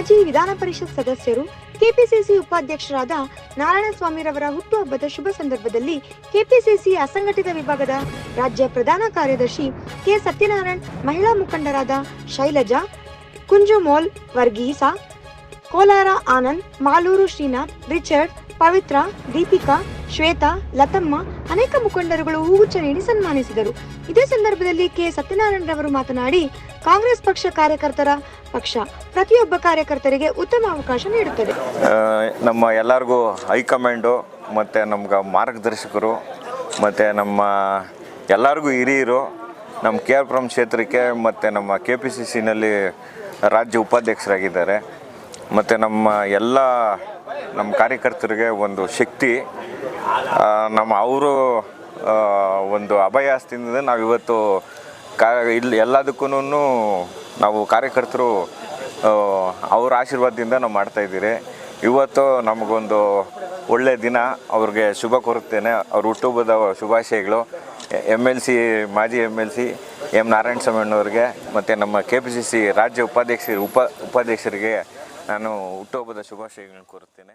ಮಾಜಿ ವಿಧಾನ ಪರಿಷತ್ ಸದಸ್ಯರು ಕೆಪಿಸಿಸಿ ಉಪಾಧ್ಯಕ್ಷರಾದ ನಾರಾಯಣಸ್ವಾಮಿರವರ ಹುಟ್ಟುಹಬ್ಬದ ಶುಭ ಸಂದರ್ಭದಲ್ಲಿ ಕೆಪಿಸಿಸಿ ಅಸಂಘಟಿತ ವಿಭಾಗದ ರಾಜ್ಯ ಪ್ರಧಾನ ಕಾರ್ಯದರ್ಶಿ ಕೆ ಸತ್ಯನಾರಾಯಣ್ ಮಹಿಳಾ ಮುಖಂಡರಾದ ಶೈಲಜಾ, ಕುಂಜುಮೋಲ್ ವರ್ಗೀಸಾ ಕೋಲಾರ ಆನಂದ್, ಮಾಲೂರು ಶ್ರೀನಾಥ್, ರಿಚರ್ಡ್, ಪವಿತ್ರ, ದೀಪಿಕಾ, ಶ್ವೇತಾ, ಲತಮ್ಮ ಅನೇಕ ಮುಖಂಡರುಗಳು ಹೂಗುಚ್ಛ ನೀಡಿ ಸನ್ಮಾನಿಸಿದರು. ಇದೇ ಸಂದರ್ಭದಲ್ಲಿ ಕೆ. ಸತ್ಯನಾರಾಯಣ ರವರು ಮಾತನಾಡಿ, ಕಾಂಗ್ರೆಸ್ ಪಕ್ಷ ಕಾರ್ಯಕರ್ತರ ಪಕ್ಷ ಪ್ರತಿಯೊಬ್ಬ ಕಾರ್ಯಕರ್ತರಿಗೆ ಉತ್ತಮ ಅವಕಾಶ ನೀಡುತ್ತದೆ. ನಮ್ಮ ಎಲ್ಲರಿಗೂ ಹೈಕಮಾಂಡು ಮತ್ತು ನಮ್ಗೆ ಮಾರ್ಗದರ್ಶಕರು, ಮತ್ತು ನಮ್ಮ ಎಲ್ಲರಿಗೂ ಹಿರಿಯರು ನಮ್ಮ ಕೆ ಆರ್ ಪುರಂ ಕ್ಷೇತ್ರಕ್ಕೆ, ಮತ್ತು ನಮ್ಮ ಕೆ ಪಿ ಸಿ ಸಿನಲ್ಲಿ ರಾಜ್ಯ ಉಪಾಧ್ಯಕ್ಷರಾಗಿದ್ದಾರೆ. ಮತ್ತು ನಮ್ಮ ಎಲ್ಲ ನಮ್ಮ ಕಾರ್ಯಕರ್ತರಿಗೆ ಒಂದು ಶಕ್ತಿ ನಮ್ಮ ಅವರು ಒಂದು ಅಭಯಾಸ್ತಿಯಿಂದ ನಾವು ಇವತ್ತು ಕಾ, ಇಲ್ಲಿ ಎಲ್ಲದಕ್ಕೂ ನಾವು ಕಾರ್ಯಕರ್ತರು ಅವ್ರ ಆಶೀರ್ವಾದದಿಂದ ನಾವು ಮಾಡ್ತಾಯಿದ್ದೀರಿ ಇವತ್ತು ನಮಗೊಂದು ಒಳ್ಳೆಯ ದಿನ, ಅವ್ರಿಗೆ ಶುಭ ಕೋರುತ್ತೇನೆ. ಅವ್ರ ಹುಟ್ಟುಹಬ್ಬದ ಶುಭಾಶಯಗಳು. ಎಂ ಎಲ್ ಸಿ, ಮಾಜಿ M L C M Narayana ಅಣ್ಣವ್ರಿಗೆ, ಮತ್ತು ನಮ್ಮ ಕೆ ಪಿ ಸಿ ಸಿ ರಾಜ್ಯ ಉಪಾಧ್ಯಕ್ಷ, ಉಪ, ಉಪಾಧ್ಯಕ್ಷರಿಗೆ ನಾನು ಹುಟ್ಟುಹಬ್ಬದ ಶುಭಾಶಯಗಳನ್ನು ಕೋರುತ್ತೇನೆ.